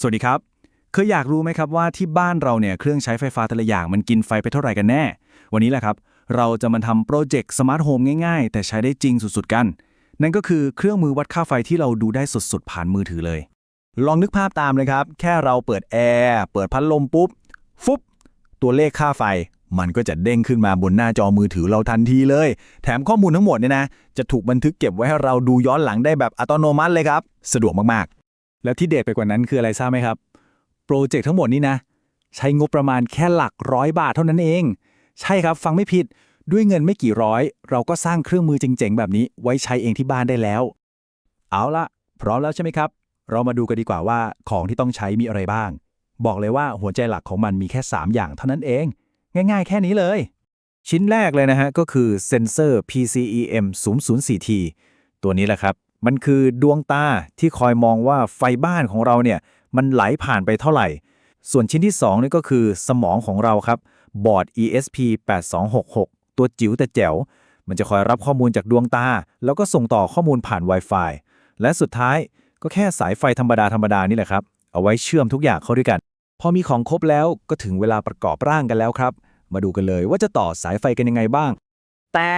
สวัสดีครับ เคยอยากรู้ไหมครับว่าที่บ้านเราเนี่ยเครื่องใช้ไฟฟ้าแต่ละอย่างมันกินไฟไปเท่าไหร่กันแน่ วันนี้แหละครับ เราจะมาทำโปรเจกต์สมาร์ทโฮมง่ายๆ แต่ใช้ได้จริงสุดๆกัน นั่นก็คือเครื่องมือวัดค่าไฟที่เราดูได้สดๆ ผ่านมือถือเลย ลองนึกภาพตามเลยครับ แค่เราเปิดแอร์เปิดพัดลมปุ๊บ ฟุบตัวเลขค่าไฟ มันก็จะเด้งขึ้นมาบนหน้าจอมือถือเราทันทีเลย แถมข้อมูลทั้งหมดเนี่ยนะจะถูกบันทึกเก็บไว้ให้เราดูย้อนหลังได้แบบอัตโนมัติเลยครับ สะดวกมาก แล้วที่เด็ดไปกว่านั้นคืออะไรทราบไหมครับ โปรเจกต์ทั้งหมดนี้นะ ใช้งบประมาณแค่หลักร้อยบาทเท่านั้นเอง ใช่ครับฟังไม่ผิดด้วยเงินไม่กี่ร้อย เราก็สร้างเครื่องมือเจ๋งๆ แบบนี้ไว้ใช้เองที่บ้านได้แล้ว เอาละพร้อมแล้วใช่ไหมครับ เรามาดูกันดีกว่าว่าของที่ต้องใช้มีอะไรบ้าง บอกเลยว่าหัวใจหลักของมันมีแค่ 3 อย่างเท่านั้นเอง ง่าย ๆ แค่นี้เลย ชิ้นแรกเลยนะฮะก็คือเซนเซอร์ PCEM 004T ตัวนี้แหละครับ มันคือดวงตาที่คอยมองว่าไฟบ้านของเราเนี่ยมันไหลผ่านไปเท่าไหร่ ส่วนชิ้นที่2นี่ก็คือสมองของเราครับ บอร์ด ESP 8266 ตัวจิ๋วแต่แจ๋ว มันจะคอยรับข้อมูลจากดวงตา แล้วก็ส่งต่อข้อมูลผ่าน Wi-Fi และสุดท้ายก็แค่สายไฟธรรมดาธรรมดานี่แหละครับ เอาไว้เชื่อมทุกอย่างเข้าด้วยกัน พอมีของครบแล้วก็ถึงเวลาประกอบร่างกันแล้วครับ มาดูกันเลยว่าจะต่อสายไฟกันยังไงบ้าง แต่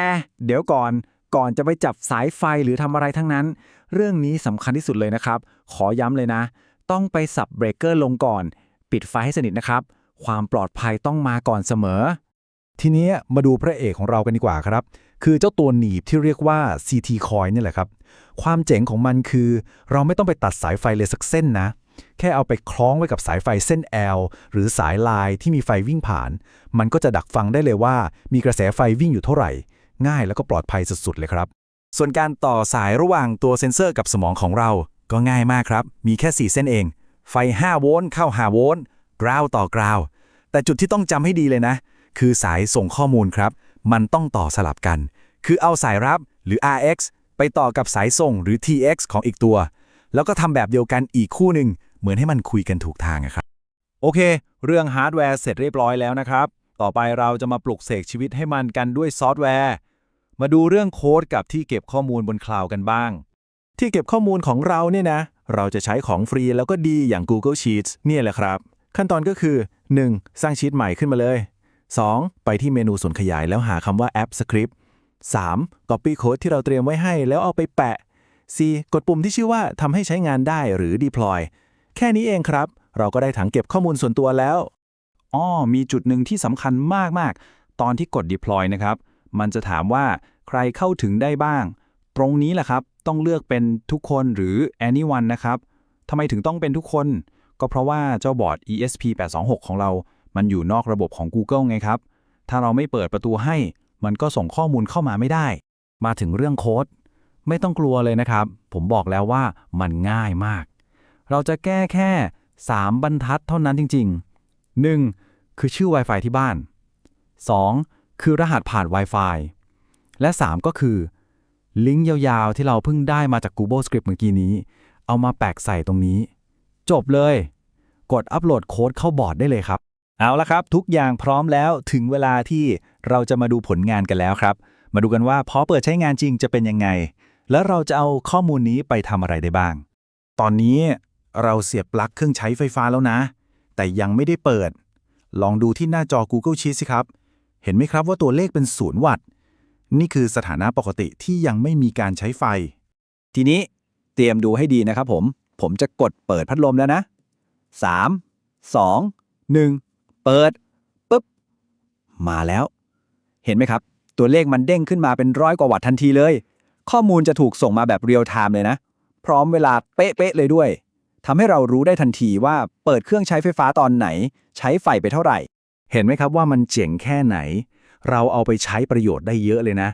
เดี๋ยวก่อน ก่อนจะไปจับสายไฟหรือทำอะไรทั้งนั้น เรื่องนี้สำคัญที่สุดเลยนะครับ ขอย้ำเลยนะ ต้องไปสับเบรกเกอร์ลงก่อน ปิดไฟให้สนิทนะครับ ความปลอดภัยต้องมาก่อนเสมอ ทีนี้มาดูพระเอกของเรากันดีกว่าครับ คือเจ้าตัวหนีบที่เรียกว่า CT coil นี่แหละครับ ความเจ๋งของมันคือ เราไม่ต้องไปตัดสายไฟเลยสักเส้นนะแค่เอาไปคล้องไว้กับสายไฟเส้น L หรือสายลายที่มีไฟวิ่งผ่าน มันก็จะดักฟังได้เลยว่ามีกระแสไฟวิ่งอยู่เท่าไหร่ ง่ายแล้วก็ปลอดภัยสุดๆเลยครับ ส่วนการต่อสายระหว่างตัวเซ็นเซอร์กับสมองของเรา ก็ง่ายมากครับ มีแค่ 4 เส้นเอง ไฟ 5 โวลต์เข้า 5 โวลต์กราวต่อกราว แต่จุดที่ต้องจำให้ดีเลยนะ คือสายส่งข้อมูลครับ มันต้องต่อสลับกัน คือเอาสายรับหรือ RX ไปต่อกับสายส่งหรือ TX ของอีกตัว แล้วก็ทำแบบเดียวกันอีกคู่หนึ่งเหมือนให้มันคุยกันถูกทางครับ โอเค เรื่องฮาร์ดแวร์เสร็จเรียบร้อยแล้วนะครับ ต่อไปเราจะมาปลุกเสกชีวิตให้มันกันด้วยซอฟต์แวร์ มาดูเรื่องโค้ดกับที่เก็บข้อมูลบนคลาวด์กันบ้าง ที่เก็บข้อมูลของเราเนี่ยนะ เราจะใช้ของฟรีแล้วก็ดีอย่าง Google Sheets เนี่ยแหละครับ ขั้นตอนก็คือ 1. สร้างชีตใหม่ขึ้นมาเลย 2. ไปที่เมนูส่วนขยายแล้วหาคำว่า App Script 3. Copy Code ที่เราเตรียมไว้ให้แล้วเอาไปแปะ 4. กดปุ่มที่ชื่อว่าทำให้ใช้งานได้หรือ Deploy แค่นี้เองครับ เราก็ได้ถังเก็บข้อมูลส่วนตัวแล้ว อ้อมีจุดหนึ่งที่สำคัญมาก ๆ ตอนที่กด deploy นะครับ มันจะถามว่าใครเข้าถึงได้บ้าง ตรงนี้แหละครับ ต้องเลือกเป็นทุกคนหรือ anyone นะครับทำไมถึงต้องเป็นทุกคน ก็เพราะว่าเจ้าบอร์ด ESP826 ของเรา มันอยู่นอกระบบของ Google ไงครับ ถ้าเราไม่เปิดประตูให้ มันก็ส่งข้อมูลเข้ามาไม่ได้ มาถึงเรื่องโค้ด ไม่ต้องกลัวเลยนะครับ ผมบอกแล้วว่ามันง่ายมาก เราจะแก้แค่ 3 บรรทัดเท่านั้นจริง ๆ 1. คือชื่อ Wi-Fi ที่บ้าน 2. คือรหัสผ่าน Wi-Fi และ 3 ก็คือ ลิงก์ยาวๆ ที่เราเพิ่งได้มาจาก Google Script เมื่อกี้นี้ เอามาแปะใส่ตรงนี้ จบเลย กดอัปโหลดโค้ดเข้าบอร์ดได้เลยครับ เอาละครับ ทุกอย่างพร้อมแล้วถึงเวลาที่เราจะมาดูผลงานกันแล้วครับ มาดูกันว่าพอเปิดใช้งานจริงจะเป็นยังไง แล้วเราจะเอาข้อมูลนี้ไปทำอะไรได้บ้าง ตอนนี้เราเสียบปลั๊กเครื่องใช้ไฟฟ้าแล้วนะ แต่ยังไม่ได้เปิด ลองดูที่หน้าจอ Google Sheets สิครับ เห็นไหมครับว่าตัวเลขเป็นศูนย์วัตต์นี่คือสถานะปกติที่ยังไม่มีการใช้ไฟ ทีนี้เตรียมดูให้ดีนะครับผม ผมจะกดเปิดพัดลมแล้วนะ 3 2 1 เปิดปึ๊บ มาแล้ว เห็นไหมครับ ตัวเลขมันเด้งขึ้นมาเป็นร้อยกว่าวัตต์ทันทีเลย ข้อมูลจะถูกส่งมาแบบเรียลไทม์เลยนะ พร้อมเวลาเป๊ะๆเลยด้วยทำให้เรารู้ได้ทันทีว่าเปิดเครื่องใช้ไฟฟ้าตอนไหน ใช้ไฟไปเท่าไหร่ เห็นไหมครับว่ามันเจ๋งแค่ไหน เราเอาไปใช้ประโยชน์ได้เยอะเลยนะ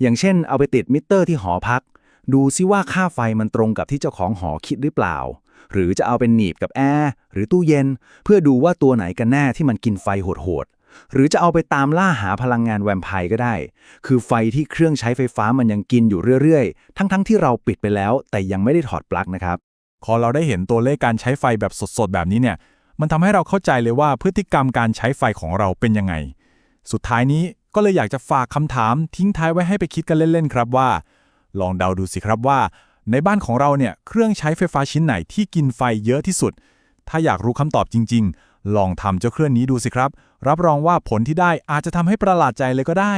อย่างเช่น เอาไปติดมิเตอร์ที่หอพัก ดูซิว่าค่าไฟมันตรงกับที่เจ้าของหอคิดหรือเปล่า หรือจะเอาเป็นหนีบกับแอร์หรือตู้เย็น เพื่อดูว่าตัวไหนกันแน่ที่มันกินไฟโหดๆหรือจะเอาไปตามล่าหาพลังงานแวมไพร์ก็ได้ คือไฟที่เครื่องใช้ไฟฟ้ามันยังกินอยู่เรื่อยๆ ทั้งๆที่เราปิดไปแล้ว แต่ยังไม่ได้ถอดปลั๊กนะครับพอเราได้เห็นตัวเลขการใช้ไฟแบบสดๆ แบบนี้เนี่ย มันทำให้เราเข้าใจเลยว่าพฤติกรรมการใช้ไฟของเราเป็นยังไง สุดท้ายนี้ก็เลยอยากจะฝากคำถามทิ้งท้ายไว้ให้ไปคิดกันเล่นๆครับว่า ลองเดาดูสิครับว่า ในบ้านของเราเนี่ยเครื่องใช้ไฟฟ้าชิ้นไหนที่กินไฟเยอะที่สุด ถ้าอยากรู้คำตอบจริง ๆ ลองทำเจ้าเครื่องนี้ดูสิครับ รับรองว่าผลที่ได้อาจจะทำให้ประหลาดใจเลยก็ได้